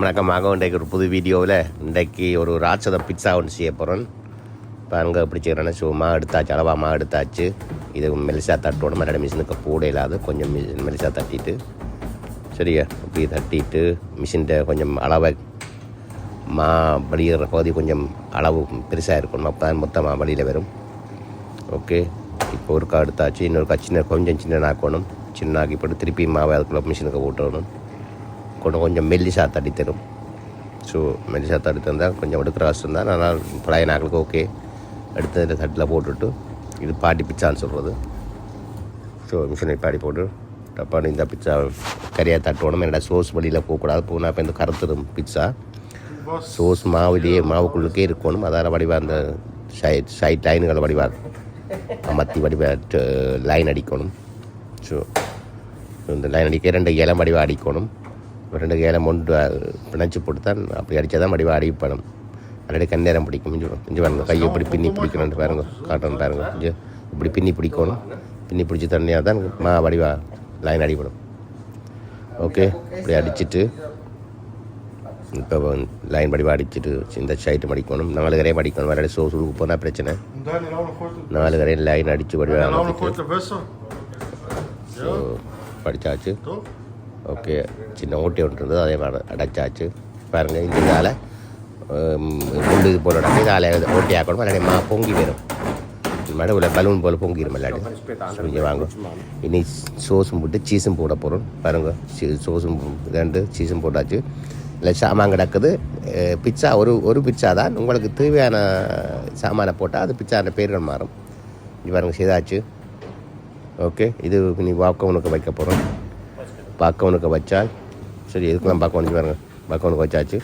வணக்கமாக. இன்றைக்கு ஒரு புது வீடியோவில் இன்றைக்கு ஒரு ராட்சத பிட்சா ஒன்று செய்ய போகிறோம் இப்போ எப்படி செய்கிறேன்னா ஸோ மா எடுத்தாச்சு அளவாமா எடுத்தாச்சு. இது மெலிசா தட்டோட மாதிரி மிஷினுக்கு கூட இல்லாத கொஞ்சம் மிஷின் மெலிசா தட்டிட்டு சரியா? இப்படி தட்டிட்டு மிஷின்கிட்ட கொஞ்சம் அளவை மா வெளியிற பகுதி கொஞ்சம் அளவு பெருசாக இருக்கணும். அப்போ தான் மொத்தமாக வழியில் வரும். ஓகே. இப்போ ஒரு எடுத்தாச்சு. இன்னொரு சின்ன கொஞ்சம் சின்ன ஆக்கணும் சின்ன ஆக்கி போட்டு திருப்பி மாவை அதுக்குள்ளே மிஷினுக்கு போட்டுடணும் கொஞ்சம் கொஞ்சம் மெல்லிசா தட்டி தரும். ஸோ மெல்லிசா தட்டி தந்தால் கொஞ்சம் எடுக்கிற கஷ்டம் தான் ஆனால் பழைய நாட்களுக்கு ஓகே இந்த தட்டில் போட்டுட்டு இது பாட்டி பிச்சான்னு சொல்கிறது ஸோ மிஷினை பாடி போட்டு டப்பான்னு இந்த பிட்சா கறியாக தட்டணும் என்னடா சோஸ் வழியில் போகக்கூடாது. போனால் இப்போ இந்த கருத்துடும் பிட்சா சோஸ் மாவுலேயே மாவுக்குள்ளுக்கே இருக்கணும். அதால் வடிவா அந்த சைட் சைட் லைனுகளை வடிவா மத்தி வடிவா லைன் அடிக்கணும். ஸோ இந்த லைன் அடிக்க ரெண்டு இலம் வடிவா அடிக்கணும். ரெண்டு இலம் ஒன்று பிணைச்சி போட்டு தான் அப்படி அடித்தா தான் வடிவா அடிப்பணும் ஆல்ரெடி கண்ணேரம் பிடிக்கும். இஞ்சி இஞ்சி பாருங்க கையை இப்படி பின்னி பிடிக்கணும்னு பாருங்க காட்டணும் பாருங்க. இஞ்சி இப்படி பின்னி பிடிக்கணும். பின்னி பிடிச்சி தண்ணியாக தான் மா வடிவா லைன் அடிப்படும் ஓகே இப்படி அடிச்சிட்டு இப்போ லைன் படிவா அடிச்சுட்டு இந்த சைட்டு மடிக்கணும். நாலு கரையும் மடிக்கணும். வேறு சோ சுழுக்கு போனால் பிரச்சனை. நாலு கரையும் லைன் அடித்து படிவா En hou nog goed te vissen. So படித்தாச்சு? Okay சின்ன ஓட்டி ஒன்று இருந்தது அதே மாதிரி அடைச்சாச்சு. பாருங்கள் இந்த இதால் குண்டு இது போல இதால் ஓட்டி ஆக்கணும். இல்லாட்டி மா பொங்கி வரும். மடவில் பலூன் போல் பொங்கிடும் இல்லாட்டி கொஞ்சம் வாங்க. இனி சோஸும் போட்டு சீஸும் போட போகிறோம் பாருங்க சீ- சோஸும் ரெண்டு சீஸும் போட்டாச்சு. இல்லை சாமான் கிடக்குது. பிட்சா ஒரு ஒரு பிட்சா தான். உங்களுக்கு தேவையான சாமானை போட்டால் அது பிட்சான பேர்கள் மாறும். இது பாருங்க செய்தாச்சு. ஓகே இது இனி வாக்கவனுக்கு வைக்க போகிறோம் பக்கவனுக்கு வச்சால் சரி எதுக்கெல்லாம் பக்கவனுக்கு பாருங்க பக்கவனுக்கு வச்சாச்சு?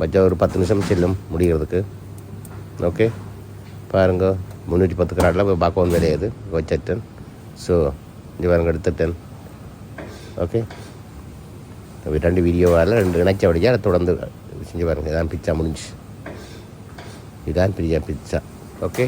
வச்சா ஒரு பத்து நிமிஷம் செல்லும் முடிகிறதுக்கு. ஓகே பாருங்க முந்நூற்றி பத்து கிராட்டில் போய் பக்கவன் விளையாது வச்சிட்டேன். ஸோ இது பாருங்க எடுத்துட்டேன். ஓகே ரெண்டு வீடியோவால் ரெண்டு இணைச்ச வடிச்சா அதை தொடர்ந்து செஞ்சு பாருங்கள் இதான் பிச்சா முடிஞ்சு இதான் பிரியா பிச்சா ஓகே